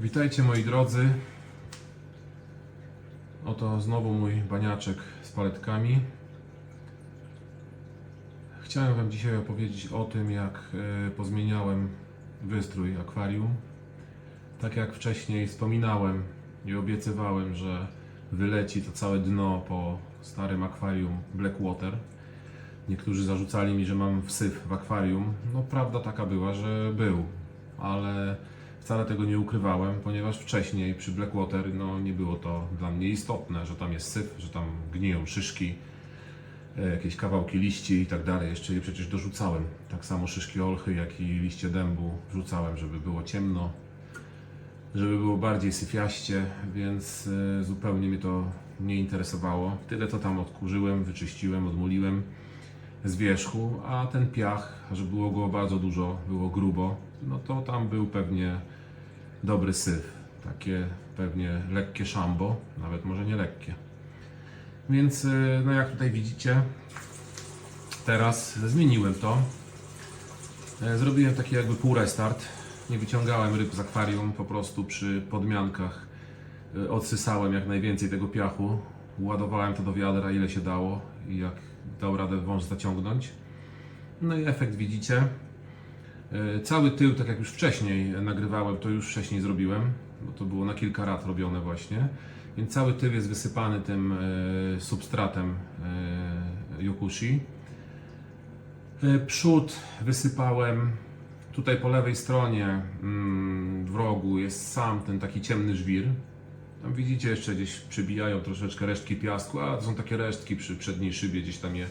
Witajcie moi drodzy. Oto znowu mój baniaczek z paletkami. Chciałem Wam dzisiaj opowiedzieć o tym, jak e, pozmieniałem wystrój akwarium. Tak jak wcześniej wspominałem i obiecywałem, że wyleci to całe dno po starym akwarium Blackwater. Niektórzy zarzucali mi, że mam wsyp w akwarium. No prawda taka była, że był, ale wcale tego nie ukrywałem, ponieważ wcześniej przy Blackwater no, nie było to dla mnie istotne, że tam jest syf, że tam gniją szyszki, e, jakieś kawałki liści i tak dalej. Jeszcze je przecież dorzucałem. Tak samo szyszki olchy, jak i liście dębu wrzucałem, żeby było ciemno, żeby było bardziej syfiaście, więc e, zupełnie mnie to nie interesowało. Tyle to tam odkurzyłem, wyczyściłem, odmuliłem z wierzchu, a ten piach, że było go bardzo dużo, było grubo, no to tam był pewnie dobry syf. Takie pewnie lekkie szambo, nawet może nie lekkie. Więc y, no jak tutaj widzicie, teraz zmieniłem to. E, Zrobiłem taki jakby pół restart. Nie wyciągałem ryb z akwarium, po prostu przy podmiankach y, odsysałem jak najwięcej tego piachu. Ładowałem to do wiadra ile się dało i jak dał radę wąż zaciągnąć. No i efekt widzicie. E, Cały tył, tak jak już wcześniej nagrywałem, to już wcześniej zrobiłem, bo to było na kilka rat robione właśnie. Więc cały tył jest wysypany tym e, substratem e, Yokushi. Przód wysypałem. Tutaj po lewej stronie mm, w rogu jest sam ten taki ciemny żwir. Tam widzicie jeszcze gdzieś przybijają troszeczkę resztki piasku, a to są takie resztki przy przedniej szybie, gdzieś tam je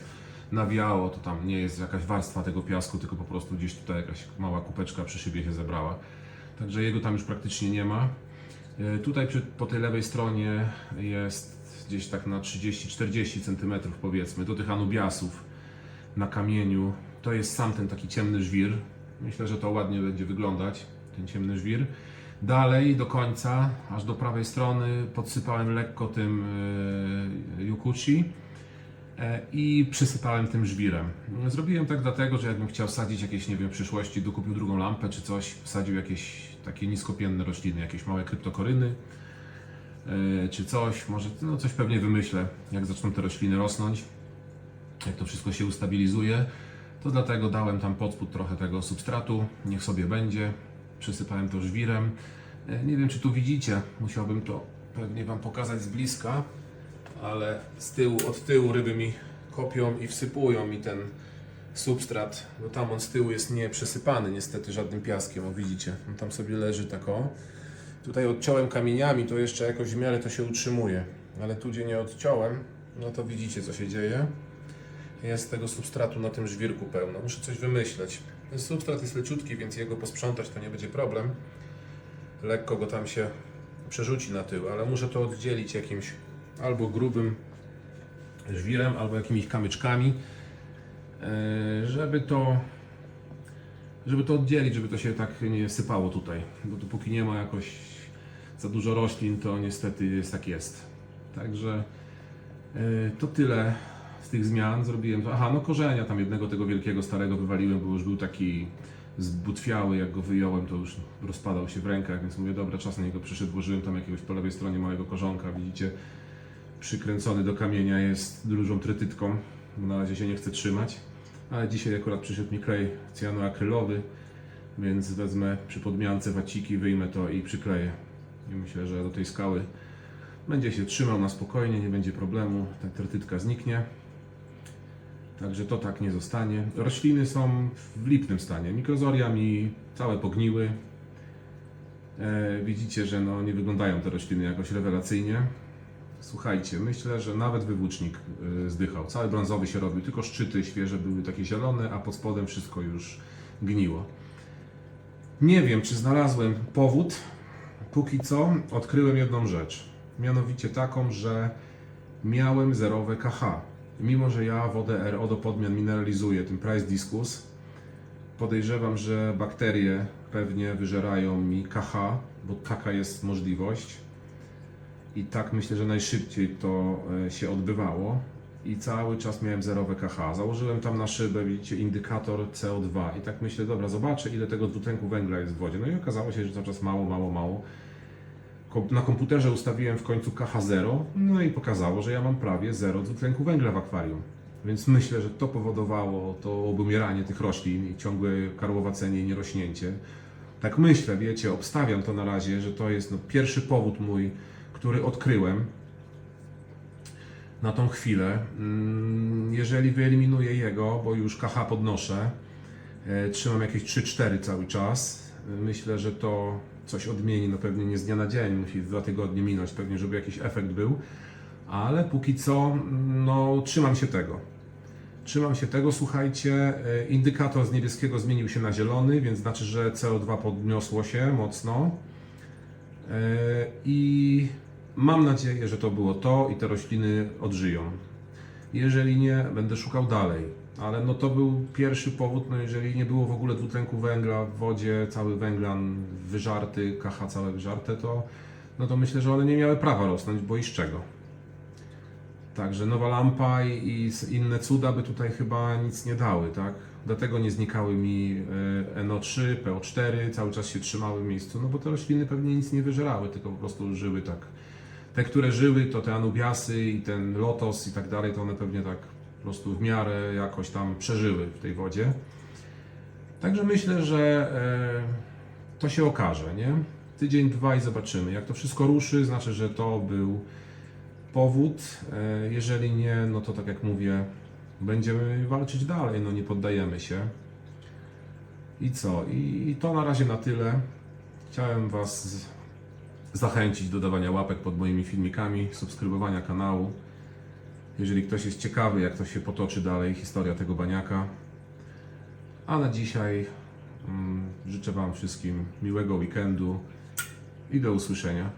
nawiało, to tam nie jest jakaś warstwa tego piasku, tylko po prostu gdzieś tutaj jakaś mała kupeczka przy szybie się zebrała. Także jego tam już praktycznie nie ma. E, Tutaj przy, po tej lewej stronie jest gdzieś tak na 30-40 cm powiedzmy, do tych anubiasów na kamieniu. To jest sam ten taki ciemny żwir. Myślę, że to ładnie będzie wyglądać, ten ciemny żwir. Dalej do końca, aż do prawej strony podsypałem lekko tym e, Yukuchi e, i przysypałem tym żwirem. Zrobiłem tak dlatego, że jakbym chciał sadzić jakieś, nie wiem, w przyszłości, dokupił drugą lampę czy coś, wsadził jakieś takie niskopienne rośliny, jakieś małe kryptokoryny e, czy coś, może no coś pewnie wymyślę, jak zaczną te rośliny rosnąć, jak to wszystko się ustabilizuje. To dlatego dałem tam pod spód trochę tego substratu, niech sobie będzie. Przysypałem to żwirem. E, Nie wiem, czy tu widzicie, musiałbym to pewnie Wam pokazać z bliska, ale z tyłu, od tyłu ryby mi kopią i wsypują mi ten substrat, bo tam on z tyłu jest nie przesypany niestety żadnym piaskiem, o widzicie, on tam sobie leży tak o. Tutaj odciąłem kamieniami, to jeszcze jakoś w miarę to się utrzymuje, ale tu gdzie nie odciąłem, no to widzicie co się dzieje. Jest tego substratu na tym żwirku pełno, muszę coś wymyśleć. Ten substrat jest leciutki, więc jego posprzątać to nie będzie problem. Lekko go tam się przerzuci na tył, ale muszę to oddzielić jakimś albo grubym żwirem, albo jakimiś kamyczkami, e, żeby to żeby to oddzielić, żeby to się tak nie sypało tutaj, bo dopóki nie ma jakoś za dużo roślin, to niestety jest tak jest. Także e, to tyle z tych zmian zrobiłem. Aha, no korzenia tam jednego tego wielkiego starego wywaliłem, bo już był taki zbutwiały, jak go wyjąłem, to już rozpadał się w rękach, więc mówię, dobra, czas na niego przyszedł, włożyłem tam jakiegoś po lewej stronie małego korzonka, widzicie, przykręcony do kamienia jest dużą trytytką, na razie się nie chce trzymać, ale dzisiaj akurat przyszedł mi klej cyjanoakrylowy, więc wezmę przy podmiance waciki, wyjmę to i przykleję. I myślę, że do tej skały będzie się trzymał na spokojnie, nie będzie problemu, ta trytytka zniknie. Także to tak nie zostanie. Rośliny są w lipnym stanie. Mikrozoria mi całe pogniły. E, widzicie, że no, nie wyglądają te rośliny jakoś rewelacyjnie. Słuchajcie, myślę, że nawet wywłócznik y, zdychał. Cały brązowy się robił, tylko szczyty świeże były takie zielone, a pod spodem wszystko już gniło. Nie wiem, czy znalazłem powód. Póki co odkryłem jedną rzecz. Mianowicie taką, że miałem zerowe KH. Mimo, że ja wodę RO do podmian mineralizuję tym Price Discus, podejrzewam, że bakterie pewnie wyżerają mi KH, bo taka jest możliwość. I tak myślę, że najszybciej to e, się odbywało. I cały czas miałem zerowe KH. Założyłem tam na szybę, widzicie, indykator CO2. I tak myślę, dobra, zobaczę ile tego dwutlenku węgla jest w wodzie. No i okazało się, że cały czas mało, mało, mało. Na komputerze ustawiłem w końcu KH0, no i pokazało, że ja mam prawie zero dwutlenku węgla w akwarium. Więc myślę, że to powodowało to obumieranie tych roślin i ciągłe karłowacenie i nierośnięcie. Tak myślę, wiecie, obstawiam to na razie, że to jest no, pierwszy powód mój, który odkryłem na tą chwilę. Mm, Jeżeli wyeliminuję jego, bo już KH podnoszę, e, trzymam jakieś 3-4 cały czas, myślę, że to coś odmieni, no pewnie nie z dnia na dzień, musi dwa tygodnie minąć, pewnie żeby jakiś efekt był, ale póki co, no trzymam się tego. Trzymam się tego, słuchajcie, e, indykator z niebieskiego zmienił się na zielony, więc znaczy, że CO2 podniosło się mocno. E, I mam nadzieję, że to było to i te rośliny odżyją. Jeżeli nie, będę szukał dalej. Ale no to był pierwszy powód, no jeżeli nie było w ogóle dwutlenku węgla w wodzie, cały węglan wyżarty, KH całe wyżarte, to, no to myślę, że one nie miały prawa rosnąć, bo i z czego. Także nowa lampa i, i inne cuda by tutaj chyba nic nie dały, tak? Dlatego nie znikały mi e, NO3, PO4, cały czas się trzymały w miejscu, no bo te rośliny pewnie nic nie wyżerały, tylko po prostu żyły tak. Te, które żyły, to te anubiasy i ten lotos i tak dalej, to one pewnie tak po prostu w miarę jakoś tam przeżyły w tej wodzie. Także myślę, że e, to się okaże, nie? Tydzień, dwa i zobaczymy. Jak to wszystko ruszy, znaczy, że to był powód. E, Jeżeli nie, no to tak jak mówię, będziemy walczyć dalej, no nie poddajemy się. I co? I, to na razie na tyle. Chciałem Was zachęcić do dawania łapek pod moimi filmikami, subskrybowania kanału. Jeżeli ktoś jest ciekawy, jak to się potoczy dalej, historia tego baniaka. A na dzisiaj mm, życzę Wam wszystkim miłego weekendu i do usłyszenia.